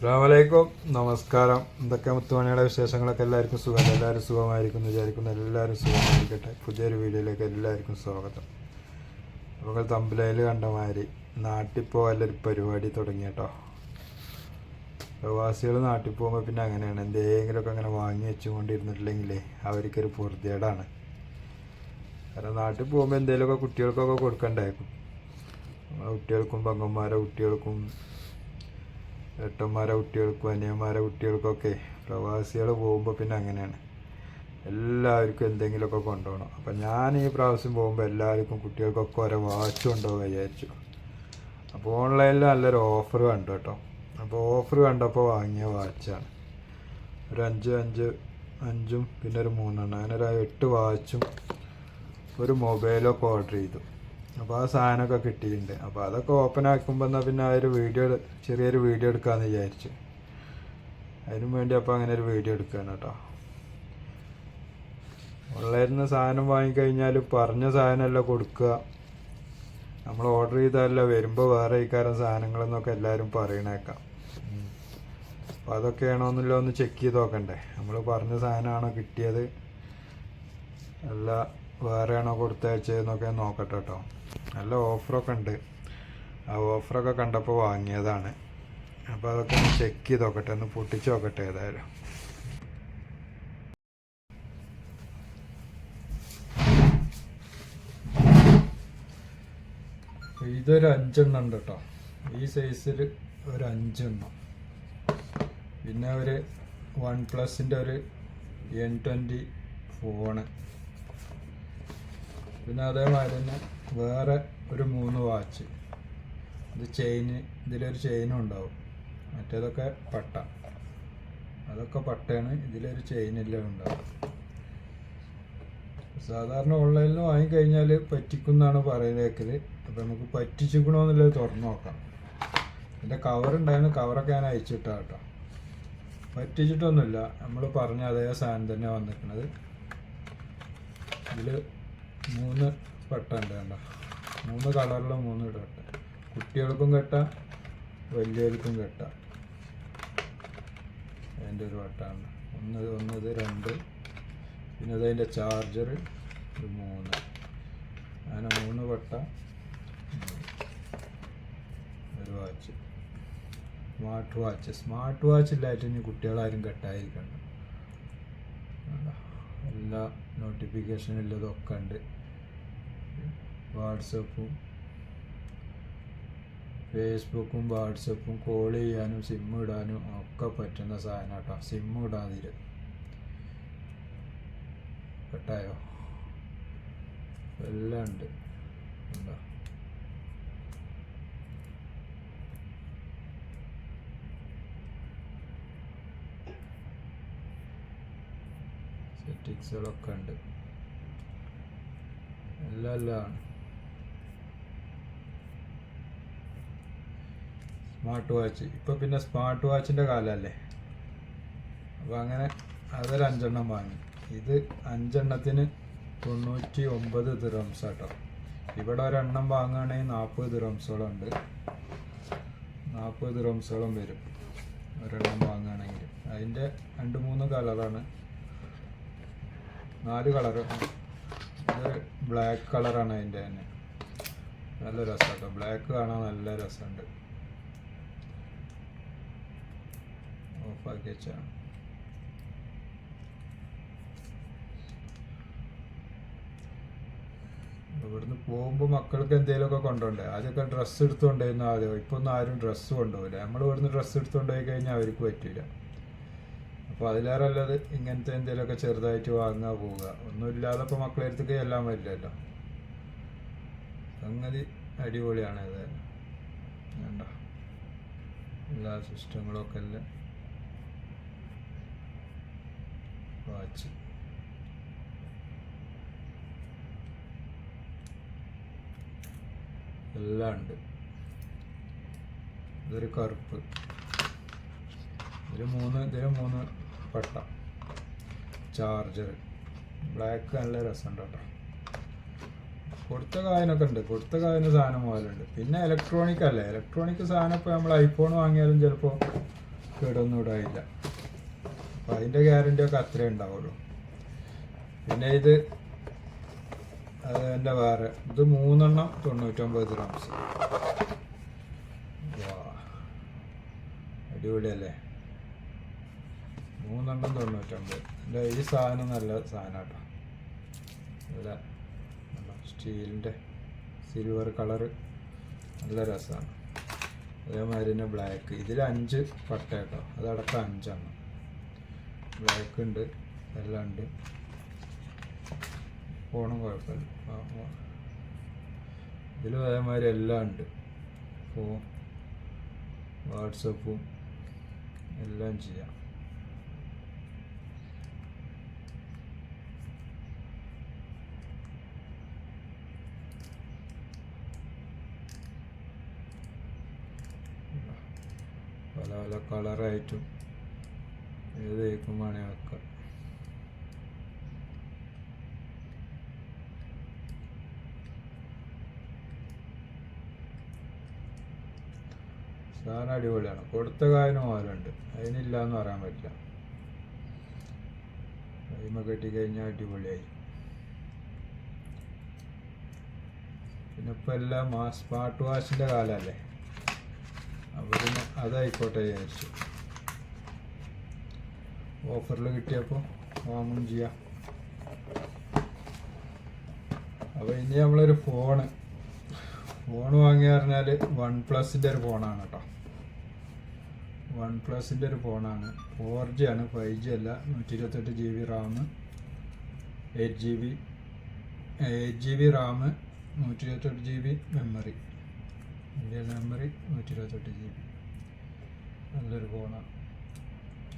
അസ്സാമലൈക്കും നമസ്കാരം. എന്തൊക്കെ മുത്തുമണിയുടെ വിശേഷങ്ങളൊക്കെ? എല്ലാവർക്കും സുഖം. എല്ലാവരും സുഖമായിരിക്കും വിചാരിക്കുന്നു എല്ലാവരും സുഖമായിരിക്കട്ടെ. പുതിയൊരു വീഡിയോയിലേക്ക് എല്ലാവർക്കും സ്വാഗതം. അപ്പോൾ തമ്പിലയിൽ കണ്ട മാതിരി നാട്ടിൽ പോകാനൊരു പരിപാടി തുടങ്ങി കേട്ടോ. പ്രവാസികൾ നാട്ടിൽ പോകുമ്പോൾ പിന്നെ അങ്ങനെയാണ്. എന്തെങ്കിലുമൊക്കെ അങ്ങനെ വാങ്ങി വെച്ചുകൊണ്ടിരുന്നിട്ടില്ലെങ്കിലേ അവർക്കൊരു പൂർത്തിയേടാണ് കാരണം നാട്ടിൽ പോകുമ്പോൾ എന്തെങ്കിലുമൊക്കെ കുട്ടികൾക്കൊക്കെ കൊടുക്കണ്ടേ? കുട്ടികൾക്കും പങ്കന്മാരെ കുട്ടികൾക്കും ഏട്ടന്മാരെ കുട്ടികൾക്കും അനിയന്മാരെ കുട്ടികൾക്കൊക്കെ പ്രവാസികൾ പോകുമ്പോൾ പിന്നെ അങ്ങനെയാണ്. എല്ലാവർക്കും എന്തെങ്കിലുമൊക്കെ കൊണ്ടുപോകണം. അപ്പം ഞാൻ ഈ പ്രാവശ്യം പോകുമ്പോൾ എല്ലാവർക്കും കുട്ടികൾക്കൊക്കെ ഓരോ വാച്ച് കൊണ്ടുപോകാൻ വിചാരിച്ചു. അപ്പോൾ ഓൺലൈനിൽ നല്ലൊരു ഓഫർ കണ്ടു കേട്ടോ. അപ്പോൾ ഓഫർ കണ്ടപ്പോൾ വാങ്ങിയ വാച്ചാണ്. ഒരു അഞ്ച് അഞ്ച് അഞ്ചും പിന്നെ ഒരു മൂന്നെണ്ണം. അങ്ങനെ ഒരു എട്ട് വാച്ചും ഒരു മൊബൈലൊക്കെ ഓർഡർ ചെയ്തു. അപ്പോൾ ആ സാധനമൊക്കെ കിട്ടിയിട്ടുണ്ട്. അപ്പോൾ അതൊക്കെ ഓപ്പൺ ആക്കുമ്പോൾ എന്നാൽ പിന്നെ ആ ഒരു വീഡിയോ ചെറിയൊരു വീഡിയോ എടുക്കാമെന്ന് വിചാരിച്ചു. അതിനു വേണ്ടി അപ്പോൾ അങ്ങനെ ഒരു വീഡിയോ എടുക്കുകയാണ് കേട്ടോ ഓൺലൈനിൽ സാധനം വാങ്ങിക്കഴിഞ്ഞാൽ പറഞ്ഞ സാധനമല്ല കൊടുക്കുക നമ്മൾ ഓർഡർ ചെയ്താലല്ല വരുമ്പോൾ വേറെ ഇക്കാരം സാധനങ്ങളെന്നൊക്കെ എല്ലാവരും പറയണേക്കാം. അപ്പോൾ അതൊക്കെയാണോ എന്നല്ലോ ഒന്ന് ചെക്ക് ചെയ്ത് നോക്കണ്ടേ. നമ്മൾ പറഞ്ഞ സാധനമാണോ കിട്ടിയത്? അല്ല. വേറെയാണോ കൊടുത്തയച്ചതെന്നൊക്കെ നോക്കട്ടെ കേട്ടോ. നല്ല ഓഫറൊക്കെ ഉണ്ട്. ആ ഓഫറൊക്കെ കണ്ടപ്പോൾ വാങ്ങിയതാണ്. അപ്പോൾ അതൊക്കെ ഒന്ന് ചെക്ക് ചെയ്ത് നോക്കട്ടെ ഒന്ന് പൊട്ടിച്ച് നോക്കട്ടെ ഏതായാലും. ഇതൊരു അഞ്ചെണ്ണം ഉണ്ട് കേട്ടോ. ഈ സൈസിൽ ഒരു അഞ്ചെണ്ണം. പിന്നെ ഒരു വൺ പ്ലസിന്റെ ഒരു എൻ ട്വന്റി ഫോണ് പിന്നെ അതേമാതിരി തന്നെ വേറെ ഒരു മൂന്ന് വാച്ച് ഇത് ചെയിന് ഇതിലൊരു ചെയിനും ഉണ്ടാവും. മറ്റേതൊക്കെ പട്ട. അതൊക്കെ പട്ടയാണ് ഇതിലൊരു ചെയിനെല്ലാം ഉണ്ടാവും. സാധാരണ ഓൺലൈനിൽ വാങ്ങിക്കഴിഞ്ഞാൽ പറ്റിക്കുന്നാണ് പറയുന്നേക്കൽ. അപ്പം നമുക്ക് പറ്റിച്ചിക്കണമെന്നുള്ളത് തുറന്നു നോക്കാം. എന്റെ കവറുണ്ടായിരുന്നു കവറൊക്കെ ഞാൻ അയച്ചിട്ടാ കേട്ടോ. പറ്റിച്ചിട്ടൊന്നുമില്ല. നമ്മൾ പറഞ്ഞ അതേ സാധനം തന്നെ വന്നിരിക്കുന്നത് ഇതിൽ മൂന്ന് പട്ട വേണ്ട മൂന്ന് കളറിൽ മൂന്ന് ഇടട്ടെ കുട്ടികൾക്കും കെട്ട വലിയവർക്കും കെട്ട. അതിന്റെ ഒരു വട്ടാണ്. ഒന്ന് ഒന്ന് ഇത് രണ്ട് പിന്നെ അതതിന്റെ ചാർജർ ഒരു മൂന്ന്. അങ്ങനെ മൂന്ന് വട്ട ഒരു watch smart watch smart watch ഇല്ലായിട്ട് ഇനി കുട്ടികളാരും കെട്ടായിരിക്കണം? എല്ലാ നോട്ടിഫിക്കേഷനും ഇല്ലതൊക്കെ ഉണ്ട്. വാട്സപ്പും ഫേസ്ബുക്കും വാട്സപ്പും കോൾ ചെയ്യാനും സിം ഇടാനും ഒക്കെ പറ്റുന്ന സാധനം കേട്ടോ. സിം ഇടാതിര്. കേട്ടായോ? എല്ലാം ഉണ്ട്. ഉണ്ടോ? സെറ്റിങ്സുകളൊക്കെ ഉണ്ട്. എല്ലാം എല്ലാം സ്മാർട്ട് വാച്ച് ഇപ്പൊ പിന്നെ സ്മാർട്ട് വാച്ചിന്റെ കാലല്ലേ? അപ്പൊ അങ്ങനെ അതൊരു അഞ്ചെണ്ണം വാങ്ങി. ഇത് അഞ്ചെണ്ണത്തിന് തൊണ്ണൂറ്റി ഒമ്പത് ദിറംസ് കേട്ടോ ഇവിടെ ഒരെണ്ണം വാങ്ങുകയാണെങ്കിൽ നാൽപ്പത് ദിറംസോളം ഉണ്ട് നാൽപ്പത് ദിറംസോളം വരും. ഒരെണ്ണം വാങ്ങുകയാണെങ്കിൽ അതിന്റെ രണ്ട് മൂന്ന് കളറാണ്. നാല് കളറ് ഇത് ബ്ലാക്ക് കളറാണ് അതിന്റെ തന്നെ. നല്ല രസമാട്ടോ. ബ്ലാക്ക് കാണാൻ നല്ല രസമുണ്ട്. ഓഫാക്കി വെച്ചാണ് ഇവിടുന്ന് പോകുമ്പോൾ മക്കൾക്ക് എന്തെങ്കിലുമൊക്കെ കൊണ്ടുപോകണ്ടേ ആദ്യമൊക്കെ ഡ്രസ്സ് എടുത്തുകൊണ്ടായിരുന്നു ആദ്യം. ഇപ്പോൾ ഒന്നും ആരും ഡ്രസ്സ് കൊണ്ടുപോകില്ല നമ്മൾ ഇവിടുന്ന് ഡ്രസ്സ് എടുത്തുകൊണ്ടുപോയി കഴിഞ്ഞാൽ അവർക്ക് പറ്റില്ല അപ്പോൾ അതിലേറെ ഇങ്ങനത്തെ എന്തെങ്കിലുമൊക്കെ ചെറുതായിട്ട് വാങ്ങുക പോവുക. ഒന്നുമില്ലാതെ ഇപ്പോൾ മക്കളെ അടുത്തേക്ക് എല്ലാം വരില്ലല്ലോ. സംഗതി അടിപൊളിയാണ് ഏതായാലും വേണ്ട. എല്ലാ സിസ്റ്റങ്ങളും ഒക്കെ അല്ലേ വാച്ച് എല്ലാം ഉണ്ട്. ഇതൊരു കറുപ്പ്. ഇതിൽ മൂന്ന് ഇതിൽ മൂന്ന് പട്ട. ചാർജർ. ബ്ലാക്ക് നല്ല രസമുണ്ട് കേട്ടോ. കൊടുത്ത കായനൊക്കെ ഉണ്ട്. കൊടുത്ത കായന് സാധനം മുതലുണ്ട് പിന്നെ ഇലക്ട്രോണിക് അല്ലേ? ഇലക്ട്രോണിക് സാധനം ഇപ്പോൾ നമ്മൾ ഐഫോൺ വാങ്ങിയാലും ചിലപ്പോൾ കേടൊന്നും ഇടായില്ല അപ്പം അതിന്റെ ഗ്യാരണ്ടി ഒക്കെ അത്രേ ഉണ്ടാവുള്ളൂ. പിന്നെ ഇത് അത് തന്നെ വേറെ. ഇത് മൂന്നെണ്ണം തൊണ്ണൂറ്റൊമ്പത് ഗ്രാംസ് അടിപൊളിയല്ലേ? മൂന്നെണ്ണം തൊണ്ണൂറ്റൊമ്പത്. എന്റെ ഈ സാധനം നല്ല സാധനം കേട്ടോ നല്ല സ്റ്റീലിന്റെ സിൽവർ കളറ് നല്ല രസമാണ് അതേമാതിരി തന്നെ ബ്ലാക്ക് ഇതിൽ അഞ്ച് പട്ട കേട്ടോ. അതടക്കം അഞ്ചെണ്ണം. ഉണ്ട് എല്ലാം ഉണ്ട്. ഫോണും കുഴപ്പമില്ല ഇതിൽ. അതേമാതിരി എല്ലാം ഉണ്ട്. ഫോൺ വാട്സപ്പും എല്ലാം ചെയ്യാം. പല പല കളറായിട്ടും ഏത് ഏക്കും വെക്കാം സാധനം അടിപൊളിയാണ്. കൊടുത്ത കാര്യം മോലുണ്ട് അതിനില്ല എന്ന് പറയാൻ പറ്റില്ല. കൈമ കെട്ടിക്കഴിഞ്ഞാൽ അടിപൊളിയായി. പിന്നെ ഇപ്പം എല്ലാം സ്മാർട്ട് വാച്ചിന്റെ കാലമല്ലേ പിന്നെ അതായിക്കോട്ടെ വിചാരിച്ചു. ഓഫറിൽ കിട്ടിയപ്പോൾ വാങ്ങും ചെയ്യാം. അപ്പോൾ ഇനി നമ്മളൊരു ഫോണ് ഫോൺ വാങ്ങി പറഞ്ഞാൽ വൺ പ്ലസിന്റെ ഒരു ഫോണാണ് കേട്ടോ വൺ പ്ലസിന്റെ ഒരു ഫോണാണ് ഫോർ ജി ആണ് ഫൈവ് ജി അല്ല നൂറ്റി ഇരുപത്തെട്ട് G B RAM eight G B eight G B RAM നൂറ്റി ഇരുപത്തെട്ട് ജി ബി മെമ്മറി മെമ്മറി നൂറ്റി ഇരുപത്തെട്ട് ജി ബി നല്ലൊരു ഫോണാണ്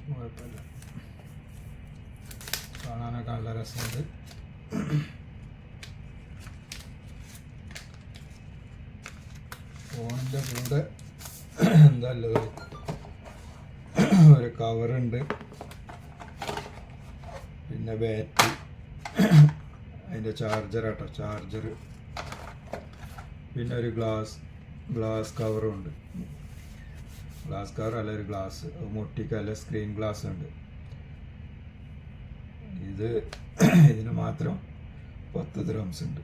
കുഴപ്പമില്ല. കാണാനൊക്കെ നല്ല രസമുണ്ട്. ഫോണിന്റെ കൂടെ എന്താ ഉള്ളത്? ഒരു കവറുണ്ട് പിന്നെ ബാറ്ററി അതിന്റെ ചാർജർ കേട്ടോ ചാർജർ പിന്നെ ഒരു ഗ്ലാസ് ഗ്ലാസ് കവറും ഉണ്ട്. ഗ്ലാസ് കവർ അല്ല ഒരു ഗ്ലാസ് മുട്ടിക്കല്ല സ്ക്രീൻ ഗ്ലാസ് ഉണ്ട്. ഇത് ഇതിന് മാത്രം പത്ത് ദ്രംസ് ഉണ്ട്.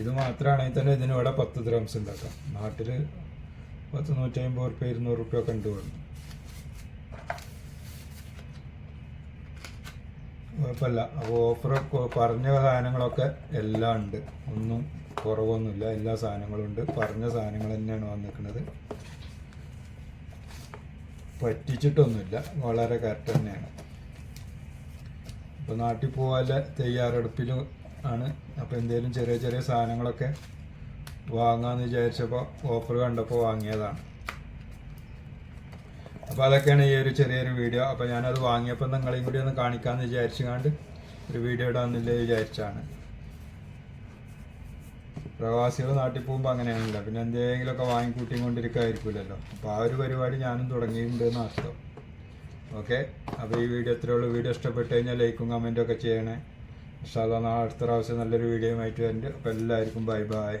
ഇത് മാത്രമാണെങ്കിൽ തന്നെ ഇതിന് ഇവിടെ പത്ത് ദ്രംസ് ഉണ്ടാക്കാം. നാട്ടിൽ പത്ത് നൂറ്റി അമ്പത് റുപ്യ ഇരുന്നൂറ് റുപ്യ ഒക്കെ ഉണ്ട് വേണം കുഴപ്പമില്ല. അപ്പോൾ ഓഫർ പറഞ്ഞ സാധനങ്ങളൊക്കെ എല്ലാം ഉണ്ട്. ഒന്നും കുറവൊന്നുമില്ല. എല്ലാ സാധനങ്ങളും ഉണ്ട്. പറഞ്ഞ സാധനങ്ങൾ തന്നെയാണ് വന്നിരിക്കുന്നത്. പറ്റിച്ചിട്ടൊന്നുമില്ല. വളരെ കറക്റ്റ് തന്നെയാണ്. ഇപ്പോൾ നാട്ടിൽ പോകാതെ തയ്യാറെടുപ്പിലും ആണ്. അപ്പോൾ എന്തെങ്കിലും ചെറിയ ചെറിയ സാധനങ്ങളൊക്കെ വാങ്ങാമെന്ന് വിചാരിച്ചപ്പോൾ ഓഫർ കണ്ടപ്പോൾ വാങ്ങിയതാണ്. അപ്പോൾ അതൊക്കെയാണ് ഈ ഒരു ചെറിയൊരു വീഡിയോ അപ്പോൾ ഞാനത് വാങ്ങിയപ്പോൾ നിങ്ങളെയും കൂടി ഒന്ന് കാണിക്കാമെന്ന് വിചാരിച്ചുകൊണ്ട് ഒരു വീഡിയോ ഇടാമെന്നില്ല വിചാരിച്ചാണ്. പ്രവാസികൾ നാട്ടിൽ പോകുമ്പോൾ അങ്ങനെയാണല്ലോ. പിന്നെ എന്തെങ്കിലുമൊക്കെ വാങ്ങിക്കൂട്ടിയും കൊണ്ടിരിക്കുമായിരിക്കുമല്ലോ അപ്പോൾ ആ ഒരു പരിപാടി ഞാനും തുടങ്ങിയിട്ടുണ്ട് എന്ന് അർത്ഥം. ഓക്കെ? അപ്പോൾ ഈ വീഡിയോ ഇത്രയുള്ള വീഡിയോ ഇഷ്ടപ്പെട്ട് കഴിഞ്ഞാൽ ലൈക്കും കമന്റും ഒക്കെ ചെയ്യണേ. ഇഷ്ടമല്ല നാളെ അടുത്ത പ്രാവശ്യം നല്ലൊരു വീഡിയോ ആയിട്ട് വരുന്നുണ്ട് അപ്പോൾ എല്ലാവർക്കും ബൈ ബൈ.